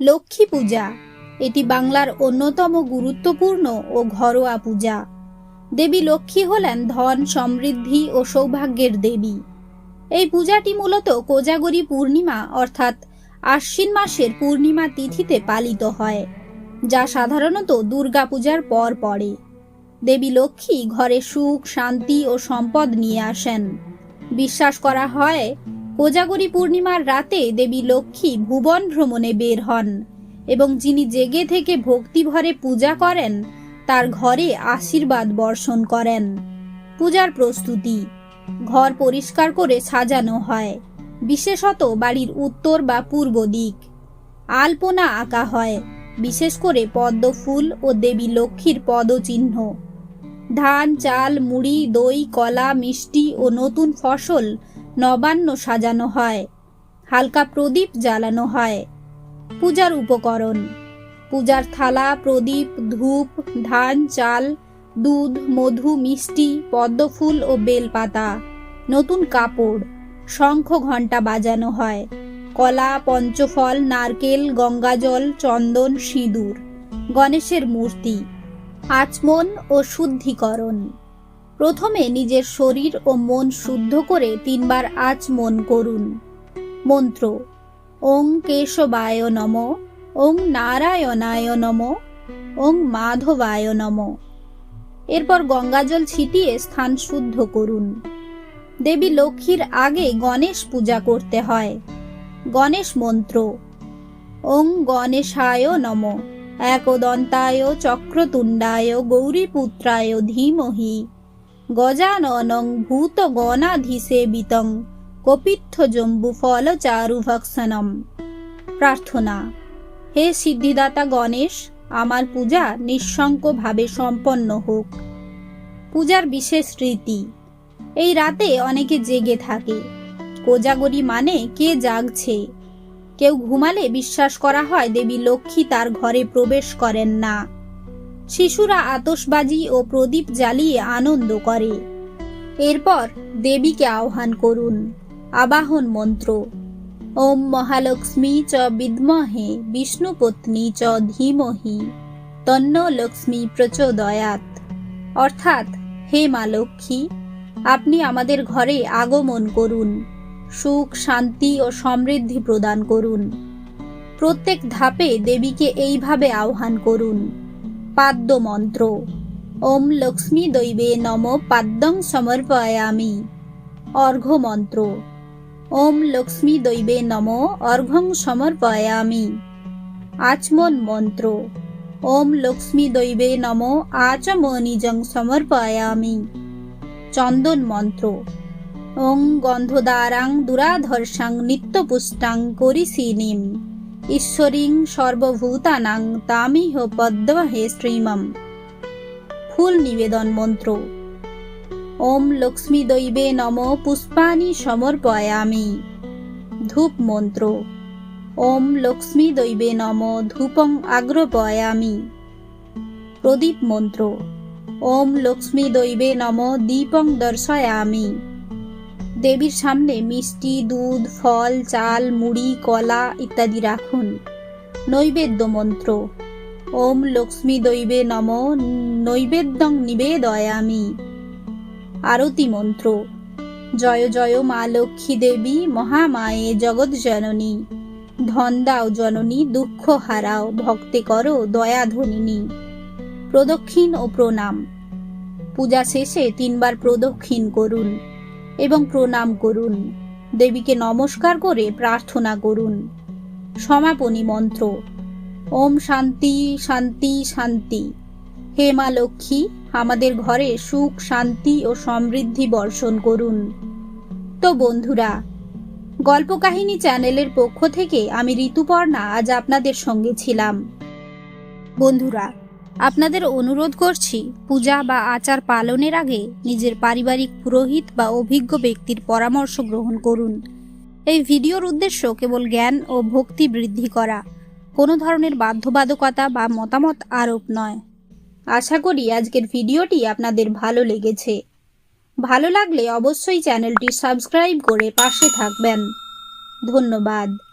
লক্ষ্মী পূজা। এটি বাংলার অন্যতম গুরুত্বপূর্ণ ও ঘরোয়া পূজা। দেবী লক্ষ্মী হলেন ধন, সমৃদ্ধি ও সৌভাগ্যের দেবী। এই পূজাটি মূলত কোজাগরী পূর্ণিমা অর্থাৎ আশ্বিন মাসের পূর্ণিমা তিথিতে পালিত হয়, যা সাধারণত দুর্গাপূজার পর পড়ে। দেবী লক্ষ্মী ঘরে সুখ, শান্তি ও সম্পদ নিয়ে আসেন। বিশ্বাস করা হয় কোজাগরী পূর্ণিমার রাতে দেবী লক্ষ্মী ভুবন ভ্রমণে বের হন এবং যিনি জেগে থেকে ভক্তিভরে পূজা করেন, তার ঘরে আশীর্বাদ বর্ষণ করেন। পূজার প্রস্তুতি, ঘর পরিষ্কার করে সাজানো হয়, বিশেষত বাড়ির উত্তর বা পূর্ব দিক। আলপনা আঁকা হয়, বিশেষ করে পদ্ম ফুল ও দেবী লক্ষ্মীর পদচিহ্ন। ধান, চাল, মুড়ি, দই, কলা, মিষ্টি ও নতুন ফসল নবান্ন সাজানো হয়। হালকা প্রদীপ জ্বালানো হয়। পূজার উপকরণ। পূজার থালা, প্রদীপ, ধূপ, ধান, চাল, দুধ, মধু, মিষ্টি, পদ্মফুল ও বেলপাতা। নতুন কাপড়। শঙ্খ ঘণ্টা বাজানো হয়। কলা, পঞ্চফল, নারকেল, গঙ্গাজল, চন্দন, সিঁদুর। গণেশের মূর্তি। আচমন ও শুদ্ধিকরণ। প্রথমে নিজের শরীর ও মন শুদ্ধ করে তিনবার আচমন করুন। মন্ত্র, ওং কেশবায় নম, ওং নারায়ণায় নম, ওং মাধবায় নম। এরপর গঙ্গাজল ছিটিয়ে স্থান শুদ্ধ করুন। দেবী লক্ষ্মীর আগে গণেশ পূজা করতে হয়। গণেশ মন্ত্র, ওং গণেশায় নম। একদন্তায় চক্রতুণ্ডায় গৌরীপুত্রায় ধীমহি। গজাননং ভূত গণাধিসেবিতং কপিত্থ জম্বু ফল চারুভক্ষণম প্রার্থনা, হে সিদ্ধিদাতা গণেশ, আমার পূজা নিঃশঙ্কভাবে সম্পন্ন হোক। পূজার বিশেষ রীতি, এই রাতে অনেকে জেগে থাকে। কোজাগরি মানে কে জাগছে? কেউ ঘুমালে বিশ্বাস করা হয় দেবী লক্ষ্মী তার ঘরে প্রবেশ করেন না। শিশুরা আতসবাজি ও প্রদীপ জ্বালিয়ে আনন্দ করে। এরপর দেবীকে আহ্বান করুন। আবাহন মন্ত্র। ওম মহালক্ষ্মী চ বিদ্মহে বিষ্ণুপত্নী চ ধীমহি, তন্ন লক্ষ্মী প্রচোদয়াত। অর্থাৎ, হে মা লক্ষ্মী, আপনি আমাদের ঘরে আগমন করুন, সুখ, শান্তি ও সমৃদ্ধি প্রদান করুন। প্রত্যেক ধাপে দেবীকে এইভাবে আহ্বান করুন। পাদ্য মন্ত্র ওম লক্ষ্মী দৈবে নম পাদ্যং সমর্পয়ামি। অর্ঘ্য মন্ত্র ওম লক্ষ্মী দৈবে নম অর্ঘ্যং সমর্পয়ামি। আচমন মন্ত্র। ওম লক্ষ্মী দৈবে নম আচমনিজং সমর্পয়ামি। চন্দন মন্ত্র। ওং গন্ধদারাং দুরাধর্ষাং নিত্যপুষ্টাং করিসিনিম। ঈশ্বরীং সর্বভূতানাং তামিহ পদ্মহে শ্রীমম। ফুল নিবেদন মন্ত্র। ওম লক্ষ্মী দৈবে নম পুষ্পানি সমর্পয়ামি। ধূপ মন্ত্র। ওম লক্ষ্মী দৈবে নম ধূপং আগ্রপয়ামি। প্রদীপ মন্ত্র। ওম লক্ষ্মী দৈবে নম দীপং দর্শয়ামি। দেবীর সামনে মিষ্টি, দুধ, ফল, চাল, মুড়ি, কলা ইত্যাদি রাখুন। নৈবেদ্য মন্ত্র। ওম লক্ষ্মী দৈবে নম নৈবেদ্যং নিবেদয়ামি। আরতি মন্ত্র। জয় জয় মা লক্ষ্মী দেবী, মহামায়ে জগৎ জননী। ধন দাও জননী, দুঃখ হারাও, ভক্তে করো দয়া ধনিনী। প্রদক্ষিণ ও প্রণাম। পূজা শেষে তিনবার প্রদক্ষিণ করুন। এবং প্রণাম করুন। দেবীকে নমস্কার করে প্রার্থনা করুন। সমাপনী মন্ত্র। ওম শান্তি শান্তি শান্তি। হে মা লক্ষ্মী, আমাদের ঘরে সুখ, শান্তি ও সমৃদ্ধি বর্ষণ করুন। তো বন্ধুরা গল্প কাহিনী চ্যানেলের পক্ষ থেকে আমি ঋতুপর্ণা আজ আপনাদের সঙ্গে ছিলাম। বন্ধুরা আপনাদের অনুরোধ করছি, পূজা বা আচার পালনের আগে নিজের পারিবারিক পুরোহিত বা অভিজ্ঞ ব্যক্তির পরামর্শ গ্রহণ করুন। এই ভিডিওর উদ্দেশ্য কেবল জ্ঞান ও ভক্তি বৃদ্ধি করা, কোনো ধরনের বাধ্যবাধকতা বা মতামত আরোপ নয়। আশা করি আজকের ভিডিওটি আপনাদের ভালো লেগেছে। ভালো লাগলে অবশ্যই চ্যানেলটি সাবস্ক্রাইব করে পাশে থাকবেন। ধন্যবাদ।